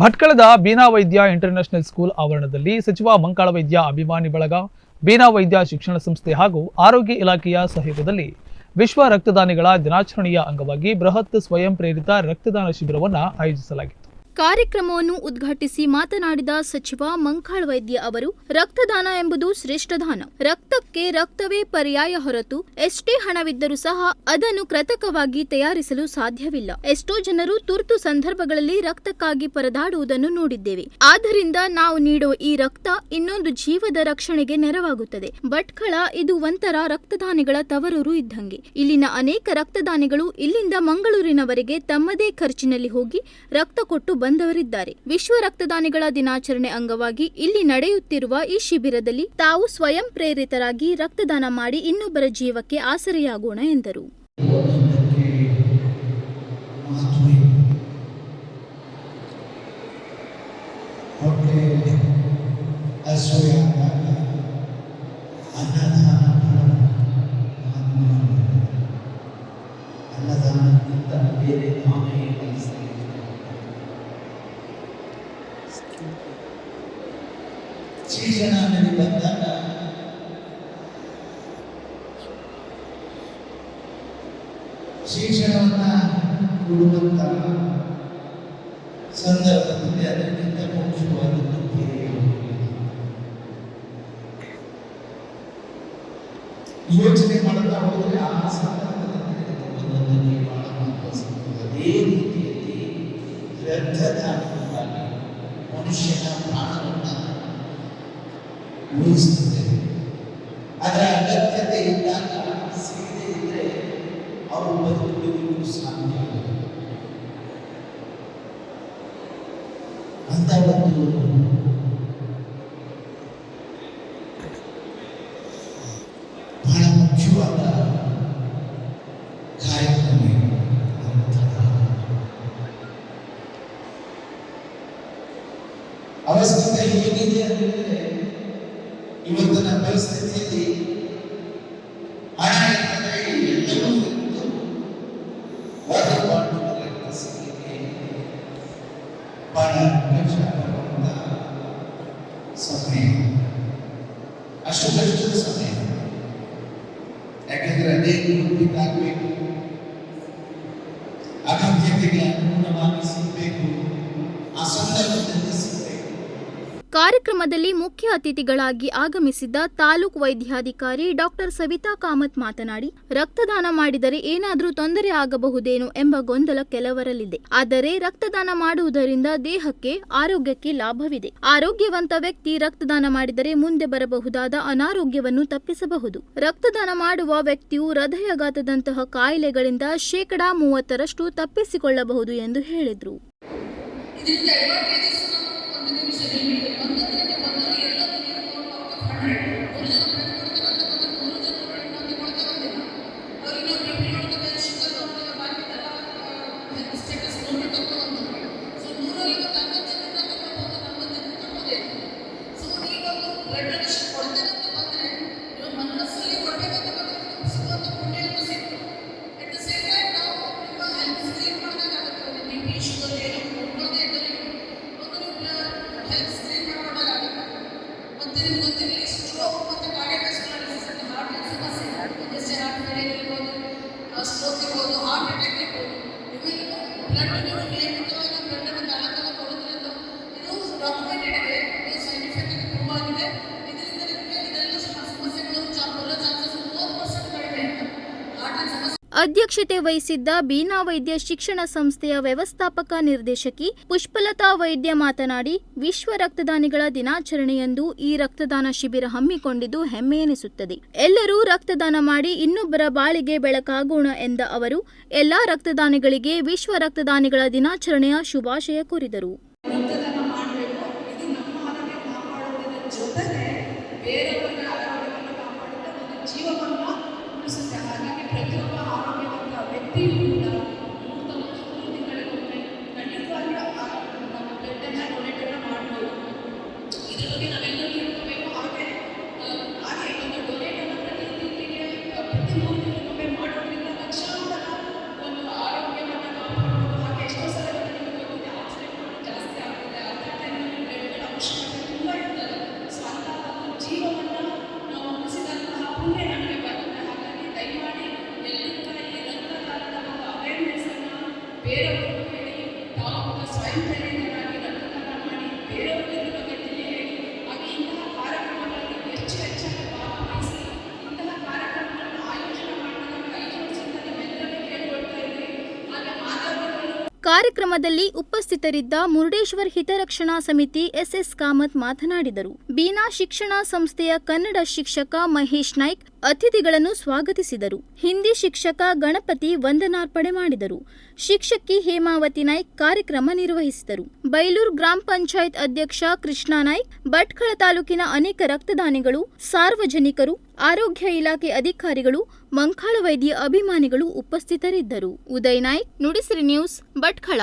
ಭಟ್ಕಳದ ಬೀನಾ ವೈದ್ಯ international school ಆವರಣದಲ್ಲಿ ಸಚಿವ ಮಂಕಾಳ ವೈದ್ಯ ಅಭಿಮಾನಿ ಬಳಗ, ಬೀನಾ ವೈದ್ಯ ಶಿಕ್ಷಣ ಸಂಸ್ಥೆ ಹಾಗೂ ಆರೋಗ್ಯ ಇಲಾಖೆಯ ಸಹಯೋಗದಲ್ಲಿ ವಿಶ್ವ ರಕ್ತದಾನಿಗಳ ದಿನಾಚರಣೆಯ ಅಂಗವಾಗಿ ಬೃಹತ್ ಸ್ವಯಂ ಪ್ರೇರಿತ ರಕ್ತದಾನ ಶಿಬಿರವನ್ನು ಆಯೋಜಿಸಲಾಗಿತ್ತು. ಕಾರ್ಯಕ್ರಮವನ್ನು ಉದ್ಘಾಟಿಸಿ ಮಾತನಾಡಿದ ಸಚಿವ ಮಂಕಾಳ್ ವೈದ್ಯ ಅವರು, ರಕ್ತದಾನ ಎಂಬುದು ಶ್ರೇಷ್ಠ ದಾನ. ರಕ್ತಕ್ಕೆ ರಕ್ತವೇ ಪರ್ಯಾಯ ಹೊರತು ಎಷ್ಟೇ ಹಣವಿದ್ದರೂ ಸಹ ಅದನ್ನು ಕೃತಕವಾಗಿ ತಯಾರಿಸಲು ಸಾಧ್ಯವಿಲ್ಲ. ಎಷ್ಟೋ ಜನರು ತುರ್ತು ಸಂದರ್ಭಗಳಲ್ಲಿ ರಕ್ತಕ್ಕಾಗಿ ಪರದಾಡುವುದನ್ನು ನೋಡಿದ್ದೇವೆ. ಆದ್ದರಿಂದ ನಾವು ನೀಡುವ ಈ ರಕ್ತ ಇನ್ನೊಂದು ಜೀವದ ರಕ್ಷಣೆಗೆ ನೆರವಾಗುತ್ತದೆ. ಭಟ್ಕಳ ಇದು ಒಂಥರ ರಕ್ತದಾನಿಗಳ ತವರೂರು ಇದ್ದಂಗೆ. ಇಲ್ಲಿನ ಅನೇಕ ರಕ್ತದಾನಿಗಳು ಇಲ್ಲಿಂದ ಮಂಗಳೂರಿನವರೆಗೆ ತಮ್ಮದೇ ಖರ್ಚಿನಲ್ಲಿ ಹೋಗಿ ರಕ್ತ ಕೊಟ್ಟು ಬಂದವರಿದ್ದಾರೆ. ವಿಶ್ವ ರಕ್ತದಾನಿಗಳ ದಿನಾಚರಣೆ ಅಂಗವಾಗಿ ಇಲ್ಲಿ ನಡೆಯುತ್ತಿರುವ ಈ ಶಿಬಿರದಲ್ಲಿ ತಾವು ಸ್ವಯಂ ಪ್ರೇರಿತರಾಗಿ ರಕ್ತದಾನ ಮಾಡಿ ಇನ್ನೊಬ್ಬರ ಜೀವಕ್ಕೆ ಆಸರೆಯಾಗೋಣ ಎಂದರು. ಶಿಕ್ಷಣ ನನಗೆ ಬಂದಾಗ ಶಿಕ್ಷಣವನ್ನ ಕೊಡುವಂತ ಸಂದರ್ಭದಲ್ಲಿ ಅದಕ್ಕಿಂತ ಮುಖ್ಯವಾದದ್ದು ಯೋಚನೆ ಆ ಸಂದರ್ಭದಲ್ಲಿ ಒಂದೊಂದಕ್ಕೆ ಬಹಳ ಸಂದರ್ಭ. ಅದೇ ರೀತಿಯಲ್ಲಿ ಗ್ರಂಥದ ಮನುಷ್ಯನ ಉಳಿಸ್ತದೆ ಅದರ ಅಗತ್ಯತೆ ಇದ್ದಾಗ ಸಿಗದೇ ಇದ್ರೆ ಅವರು ಬದುಕುವುದಕ್ಕೂ ಸಾಧ್ಯ ಇಲ್ಲ. ಅಂತ ಒಂದು ಬಹಳ ಮುಖ್ಯವಾದ ಕಾರ್ಯಕ್ರಮ ಇದು. ರಕ್ತದಾನ. ಅವಸ್ಥೆ ಹೇಗಿದೆ ಅಂದರೆ mandando a Deus defender. Ai, peraí, eu não Olha agora o lugar que você quer parar para já para sofrendo. Acho que de tudo sofrendo. É que agradeço por cuidar comigo. A campeã pegada, não há mais emprego. A sombra da vida ಕಾರ್ಯಕ್ರಮದಲ್ಲಿ ಮುಖ್ಯ ಅತಿಥಿಗಳಾಗಿ ಆಗಮಿಸಿದ್ದ ತಾಲೂಕು ವೈದ್ಯಾಧಿಕಾರಿ doctor Savita Kamath ಮಾತನಾಡಿ, ರಕ್ತದಾನ ಮಾಡಿದರೆ ಏನಾದರೂ ತೊಂದರೆ ಆಗಬಹುದೇನೋ ಎಂಬ ಗೊಂದಲ ಕೆಲವರಲ್ಲಿದೆ. ಆದರೆ ರಕ್ತದಾನ ಮಾಡುವುದರಿಂದ ದೇಹಕ್ಕೆ ಆರೋಗ್ಯಕ್ಕೆ ಲಾಭವಿದೆ. ಆರೋಗ್ಯವಂತ ವ್ಯಕ್ತಿ ರಕ್ತದಾನ ಮಾಡಿದರೆ ಮುಂದೆ ಬರಬಹುದಾದ ಅನಾರೋಗ್ಯವನ್ನು ತಪ್ಪಿಸಬಹುದು. ರಕ್ತದಾನ ಮಾಡುವ ವ್ಯಕ್ತಿಯು ಹೃದಯಾಘಾತದಂತಹ ಕಾಯಿಲೆಗಳಿಂದ ಶೇಕಡಾ ಮೂವತ್ತರಷ್ಟು ತಪ್ಪಿಸಿಕೊಳ್ಳಬಹುದು ಎಂದು ಹೇಳಿದರು. ಫೇಲಿಯರ್ ಇರ್ಬೋದು ಸ್ಟ್ರೋಕ್ ಇರ್ಬೋದು ಹಾರ್ಟ್ ಅಟ್ಯಾಕ್ ಇರ್ಬೋದು ಇವೆಲ್ಲ ಬ್ಲಡ್ ಅಧ್ಯಕ್ಷತೆ ವಹಿಸಿದ್ದ ಬೀನಾ ವೈದ್ಯ ಶಿಕ್ಷಣ ಸಂಸ್ಥೆಯ ವ್ಯವಸ್ಥಾಪಕ ನಿರ್ದೇಶಕಿ ಪುಷ್ಪಲತಾ ವೈದ್ಯ ಮಾತನಾಡಿ, ವಿಶ್ವ ರಕ್ತದಾನಿಗಳ ದಿನಾಚರಣೆಯಂದು ಈ ರಕ್ತದಾನ ಶಿಬಿರ ಹಮ್ಮಿಕೊಂಡಿದ್ದು ಹೆಮ್ಮೆ ಎನಿಸುತ್ತದೆ. ಎಲ್ಲರೂ ರಕ್ತದಾನ ಮಾಡಿ ಇನ್ನೊಬ್ಬರ ಬಾಳಿಗೆ ಬೆಳಕಾಗೋಣ ಎಂದ ಅವರು, ಎಲ್ಲಾ ರಕ್ತದಾನಿಗಳಿಗೆ ವಿಶ್ವ ರಕ್ತದಾನಿಗಳ ದಿನಾಚರಣೆಯ ಶುಭಾಶಯ ಕೋರಿದರು. ಆರೋಗ್ಯವಂತ ಕಾರ್ಯಕ್ರಮದಲ್ಲಿ ಉಪಸ್ಥಿತರಿದ್ದ ಮುರುಡೇಶ್ವರ್ ಹಿತರಕ್ಷಣಾ ಸಮಿತಿ ಎಸ್ಎಸ್ ಕಾಮತ್ ಮಾತನಾಡಿದರು. ಬೀನಾ ಶಿಕ್ಷಣ ಸಂಸ್ಥೆಯ ಕನ್ನಡ ಶಿಕ್ಷಕ ಮಹೇಶ್ ನಾಯ್ಕ್ ಅತಿಥಿಗಳನ್ನು ಸ್ವಾಗತಿಸಿದರು. ಹಿಂದಿ ಶಿಕ್ಷಕ ಗಣಪತಿ ವಂದನಾರ್ಪಣೆ ಮಾಡಿದರು. ಶಿಕ್ಷಕಿ ಹೇಮಾವತಿ ನಾಯ್ಕ್ ಕಾರ್ಯಕ್ರಮ ನಿರ್ವಹಿಸಿದರು. ಬೈಲೂರು ಗ್ರಾಮ ಪಂಚಾಯತ್ ಅಧ್ಯಕ್ಷ ಕೃಷ್ಣಾ ನಾಯ್ಕ್, ಭಟ್ಕಳ ತಾಲೂಕಿನ ಅನೇಕ ರಕ್ತದಾನಿಗಳು, ಸಾರ್ವಜನಿಕರು, ಆರೋಗ್ಯ ಇಲಾಖೆ ಅಧಿಕಾರಿಗಳು ಮಂಕಾಳ ವೈದ್ಯ ಅಭಿಮಾನಿಗಳು ಉಪಸ್ಥಿತರಿದ್ದರು. ಉದಯ್ ನಾಯ್ಕ್, ನುಡಿಸಿರಿ ನ್ಯೂಸ್, ಭಟ್ಕಳ.